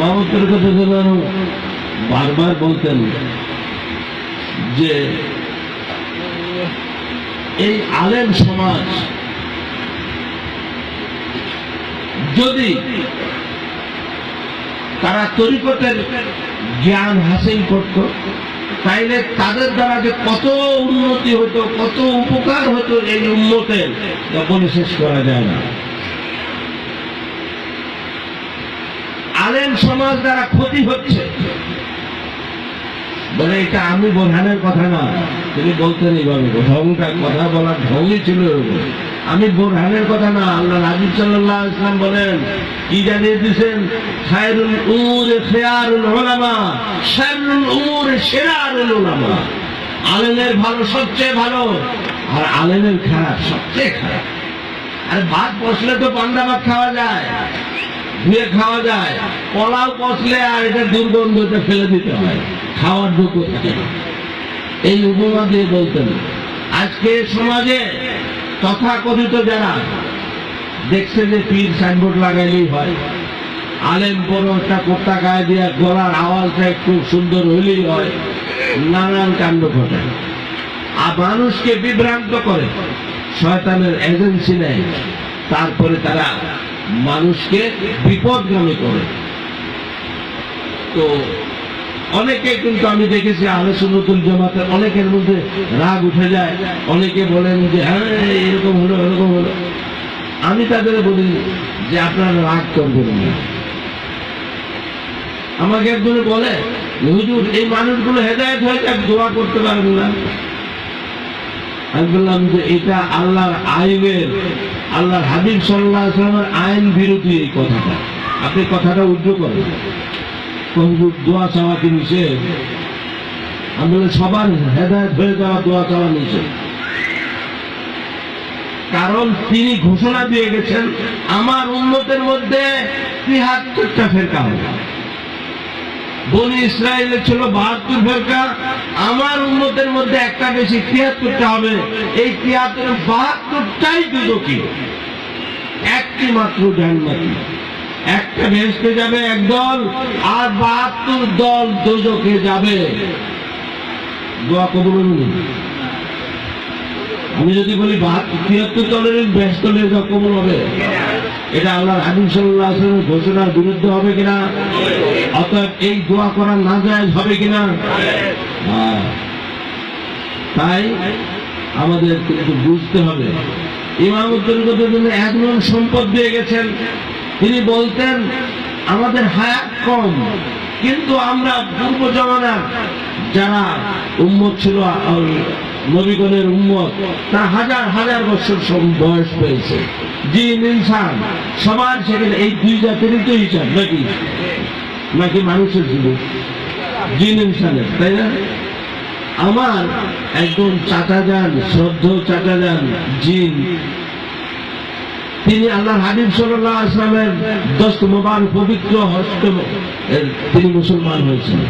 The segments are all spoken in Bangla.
কথা যেন বারবার বলতেন যে এই আলেম সমাজ যদি তারা তরিকতের জ্ঞান হাসিল করত, তাইলে তাদের দ্বারা যে কত উন্নতি হতো কত উপকার হতো এই উন্নতের, তা শেষ করা যায় না। আলেম সমাজ দ্বারা ক্ষতি হচ্ছে। বলে, এটা আমি বোঝানোর কথা না, তিনি বলতেন এইভাবে। ঢংটা কথা বলার ঢঙ্গই ছিল। আমি বোরহানের কথা না, আল্লাহ রাজীব সাল্লাহ ইসলাম বলেন, কি জানিয়ে দিয়েছেন? খায়রুল উমুর খেয়ারুল ওলামা শারুল উমুর শেরারুল ওলামা আলেমের ভালো, সবচেয়ে ভালো, আর আলেমের খারাপ, সবচেয়ে খারাপ। আর ভাত বসলে তো পান্ডা ভাত খাওয়া যায়। ধুয়ে খাওয়া যায়। পোলাও কষলে আর এটা দুর্গন্ধতে ফেলে দিতে হয়। খাওয়ার যোগ্য থাকে এই উপমা দিয়ে বলতেন, আজকে সমাজে তথাকথিত যারা দেখছে যে পীর সাইনবোর্ড লাগাইলেই হয়, আলেম বড় একটা কোর্তা গায়ে দিয়ে গলার আওয়াজটা একটু সুন্দর হইলেই হয়, নানান কাণ্ড ঘটে। আর মানুষকে বিভ্রান্ত করে, শয়তানের এজেন্সি নেয়। তারপরে তারা মানুষকে বিপদগামী করে। তো অনেকে কিন্তু আমি দেখেছি আলোচনতুল জমাতে অনেকের মধ্যে রাগ উঠে যায়। অনেকে বলেন যে হ্যাঁ এরকম হলো এরকম হলো। আমি তাদের বলি যে, আপনারা রাগ করবেন না আমাকে একজনে বলে, হুজুর, এই মানুষগুলো হেদায়ত হয়ে যাক, দোয়া করতে পারবেন না। আমি বললাম যে, এটা আল্লাহর আইনের আল্লাহর হাবিব সাল্লাহ আসলামের আইন বিরোধী এই কথাটা। আপনি কথাটা উদ্ধ করেন। দোয়া চাওয়া কি নিষেধ? আমি বললাম, সবার হেদায়ত হয়ে যাওয়া দোয়া চাওয়া নিষেধ। কারণ তিনি ঘোষণা দিয়ে গেছেন, আমার উন্নতের মধ্যে তিয়াত্তরটা ফেরকা হবে। বনি ইসরায়েলের ছিল বাহাত্তর ফেরকা। আমার উন্নতের মধ্যে একটা বেশি তিয়াত্তরটা হবে। এই তিয়াত্তর, বাহাত্তরটাই দুদকি। একটি মাত্র জান্নাতি একটা ভেসতে যাবে একদল আর বাহাত্তর দল দুজকে যাবে। দোয়া কবুল আমি যদি বলি বাহাত্তর, তিয়াত্তর দলের ব্যস্ত কবুল হবে। এটা আল্লাহ হাবিব সাল্লাহ ঘোষণার বিরুদ্ধে হবে কিনা? অতএব এই দোয়া করা না যায় হবে কিনা? হ্যাঁ। তাই আমাদের কিন্তু বুঝতে হবে। ইমাম উদ্দিনের জন্য একজন সম্পদ দিয়ে গেছেন। তিনি বলতেন, আমাদের হায়াত কম, কিন্তু আমরা পূর্ব জমানার যারা উম্মত ছিল নবীগণের উম্মত। তারা হাজার হাজার বছর বয়স পেয়েছে জিন, ইনসান সবার সেখানে এই দুই জাতিরই তো হিসাব, নাকি? নাকি মানুষের জীবন জিন, ইনসানের, তাই না? আমার একজন চাচা যান শ্রদ্ধ চাচা যান জিন, তিনি আল্লাহ হাবিব সাল্লাহ আসলামের দশ মোবান পবিত্র হস্ত তিনি মুসলমান হয়েছেন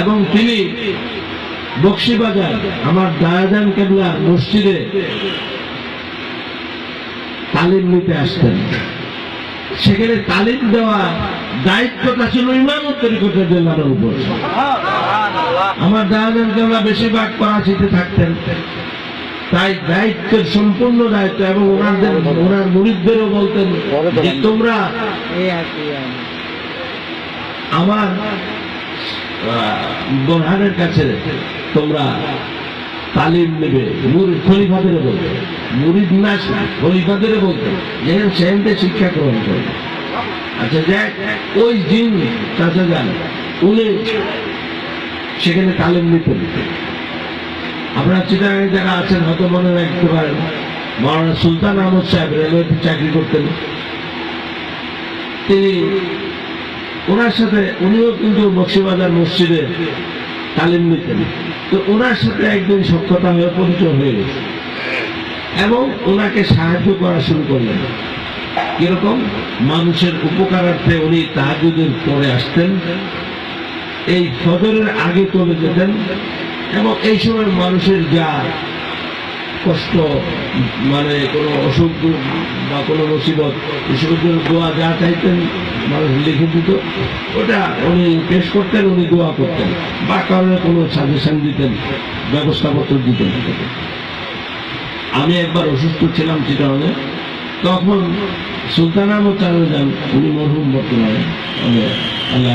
এবং তিনি বক্সিবাজার আমার দায়াজান কেবলা মসজিদে তালিম নিতে আসতেন। সেখানে তালিম দেওয়া দায়িত্বটা ছিল ইমাম তরিকতের জেলার উপর। আমার দায়াজান কেবলা বেশিরভাগ করাচিতে থাকতেন। তাই দায়িত্বের সম্পূর্ণ দায়িত্ব এবং ওনাদের, ওনার মুরিদদেরও বলতেন যে তোমরা আমার বোরহানের কাছে তোমরা তালিম নেবে মুরিদ খলিফাদের বলতে মুরিদ না খলিফাদের বলতে যেখানে সেখানে শিক্ষা গ্রহণ করবে। আচ্ছা দেখ ওই জিন চাচা যান, উনি সেখানে তালিম নিতেন আপনার চিটাগাঙে যারা আছেন, হয়তো মনে রাখতে পারেন মৌলানা সুলতান আহমদ সাহেব রেলওয়েতে চাকরি করতেন। তিনি ওনার সাথে, উনিও কিন্তু বক্সিবাজার মসজিদে তালিম নিতেন তো ওনার সাথে একদিন সক্ষতা হয়ে পরিচয় হয়ে গেছে। এবং ওনাকে সাহায্য করা শুরু করলেন। কীরকম? মানুষের উপকারার্থে উনি তাহাজুদের পরে আসতেন। এই ফজরের আগে চলে যেতেন। এবং এই সময় মানুষের যা কষ্ট মানে কোনো অসুখ বা কোনো মুসিবত এসবের জন্য দোয়া যা চাইতেন মানুষ লিখে দিত। ওটা উনি পেশ করতেন, উনি দোয়া করতেন। বা কারণে কোনো সাজেশন দিতেন, ব্যবস্থাপত্র দিতেন আমি একবার অসুস্থ ছিলাম চিটাঙে তখন সুলতান চালু যান, উনি মরহুম বর্তমানে। আল্লাহ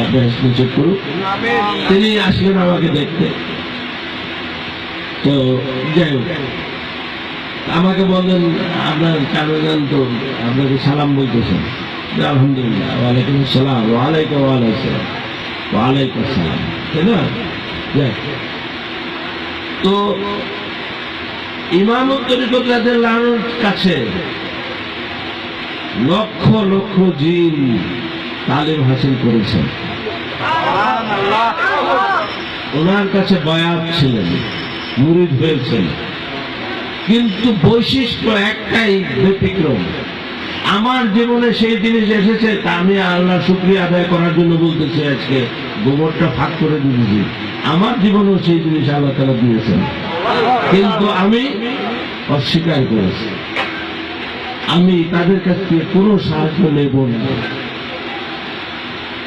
চেক করুক। তিনি আসলেন আমাকে দেখতে। তো যাই হোক আমাকে বললেন আপনার চারজন তো আপনাকে সালাম বলতেছেন আলহামদুলিল্লাহ ওয়ালাইকুম আসসালাম ওয়ালাইকুম ওয়ালাইকুম ওয়ালাইকুম আসসালাম তাই না। তো ইমামত তরিকতাদের লানোর কাছে লক্ষ লক্ষ জিন তালিম হাসিল করেছেন ওনার কাছে বয়াত ছিলেন মুরিদ হয়েছেন। কিন্তু বৈশিষ্ট্য একটাই ব্যতিক্রম। আমার জীবনে সেই জিনিস এসেছে, তা আমি আল্লাহ শুক্রিয়া আদায় করার জন্য বলতেছি আজকে, গোবরটা ফাঁক করে দিয়েছি। আমার জীবনেও সেই জিনিস আল্লাহ তারা দিয়েছেন। কিন্তু আমি অস্বীকার করেছি। আমি তাদের কাছ থেকে কোনো সাহায্য নেব না।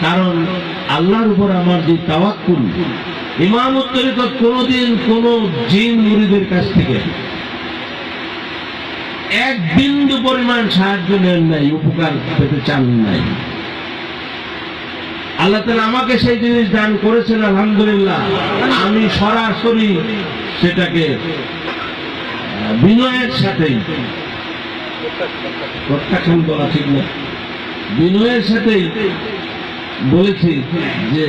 কারণ আল্লাহর উপর আমার যে তাওয়াক্কুল, ইমাম উত্তরিকত কোনোদিন কোন জিন মুরিদের কাছ থেকে এক বিন্দু পরিমাণ সাহায্য নেন নাই, উপকার পেতে চান নাই। আল্লাহ তালা আমাকে সেই জিনিস দান করেছেন, আলহামদুলিল্লাহ। আমি সরাসরি সেটাকে বিনয়ের সাথেই, প্রত্যাখ্যান করা ঠিক না। বিনয়ের সাথেই বলেছি যে,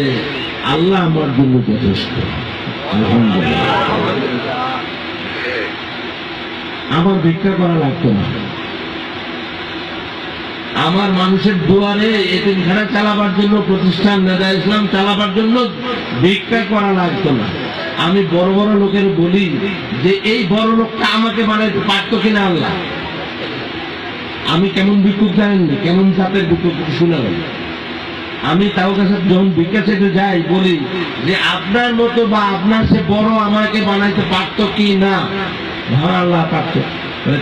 আল্লাহ আমার জন্য যথেষ্ট। আলহামদুলিল্লাহ। আমার ভিক্ষা করা লাগতো না। আমার মানুষের দুয়ারে এতিমখানা চালাবার জন্য, প্রতিষ্ঠান নেদা ইসলাম চালাবার জন্য ভিক্ষা করা লাগতো না। আমি বড় বড় লোকের বলি যে, এই বড় লোকটা আমাকে বানাইতে পারতো কিনা আল্লাহ? আমি কেমন ভিক্ষুক জানেন না, কেমন জাতের ভিক্ষুক শুনাবেন আমি তাও কাছে যখন ভিক্ষা চেতে যাই, বলি যে, আপনার মতো বা আপনার সে বড় আমাকে বানাইতে পারতো কি না? হ্যাঁ আল্লাহ পারতো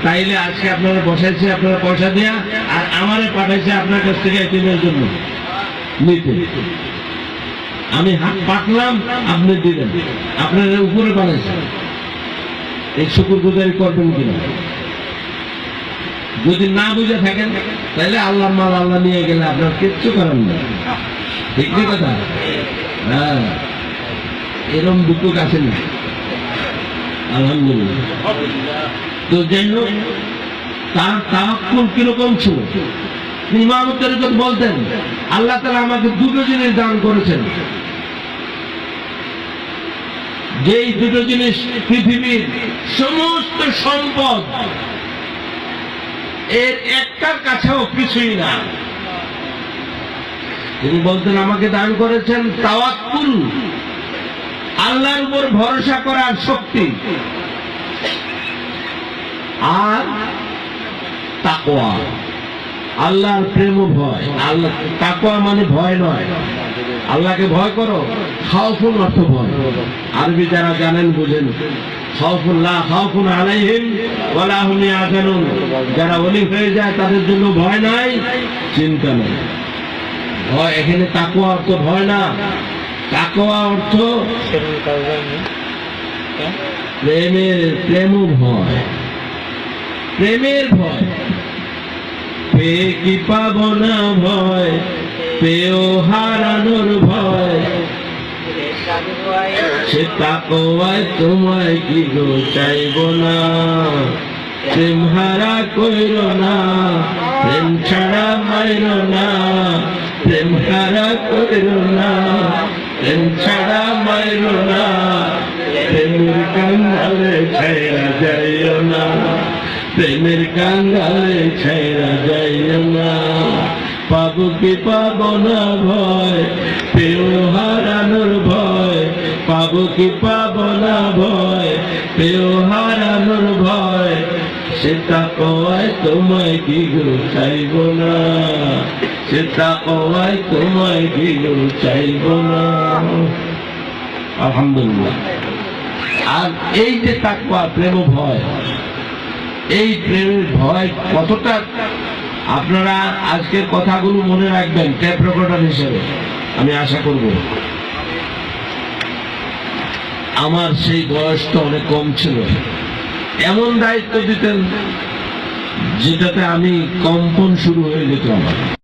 তাইলে আজকে আপনারা বসাইছে, আপনারা পয়সা দিয়া, আর আমারে পাঠাইছে আপনার কাছ থেকে এটিমের জন্য। নিতে। আমি হাত পাঠলাম আপনি দিলেন। আপনার উপরে বানাইছে। এই শুকুর গুজারি করবেন কিনা? যদি না বুঝে থাকেন তাহলে আল্লাহ মাল আল্লাহ নিয়ে গেলে আপনার কিচ্ছু করার নেই। ঠিক কথা? হ্যাঁ। এরম দুটো কাছে না আলহামদুলিল্লাহ। তার বলতেন, আল্লাহ তালা আমাকে দুটো জিনিস দান করেছেন। যেই দুটো জিনিস পৃথিবীর সমস্ত সম্পদ, এর একটার কাছেও কিছুই না। তিনি বলতেন, আমাকে দান করেছেন তাওয়াক্কুল। আল্লাহর উপর ভরসা করার শক্তি। আর তাকওয়া। আল্লাহর প্রেম ভয়। আল্লাহ তাকওয়া মানে ভয় নয়। আল্লাহকে ভয় করো। খাওফুন অর্থ ভয়। আরবি যারা জানেন বুঝেন। যারা ওলি হয়ে যায় তাদের জন্য ভয় নাই, চিন্তা নাই। ভয় এখানে তাকওয়া অর্থ ভয় না। তাকওয়া অর্থ প্রেমের প্রেম ভয়। প্রেমের ভয়। পে কি পাব না ভয়? পেও হারানোর ভয়। সে তাকওয়ায় তোমায় কি গো চাইব না। প্রেম হারা কইর না। প্রেম ছাড়া মাইর না। প্রেম হারা কইর না। কাঙ্গালে না। কি না ভয় পেও হারানোর ভয়। কি না ভয় পেও হারানোর ভয়। সেটা কয় তোমায় কি গো চাইব না। সেটা কয় তোমায় কি গো চাইব না। আলহামদুলিল্লাহ। আর এই যে তাকুয়া প্রেম ভয় এই প্রেমের ভয় কতটা? আপনারা আজকের কথাগুলো মনে রাখবেন ট্যাপ রেকর্ডার হিসেবে। আমি আশা করব। আমার সেই বয়সটা অনেক কম ছিল। এমন দায়িত্ব দিতেন যেটাতে আমি কম্পন শুরু হয়ে যেত আমার।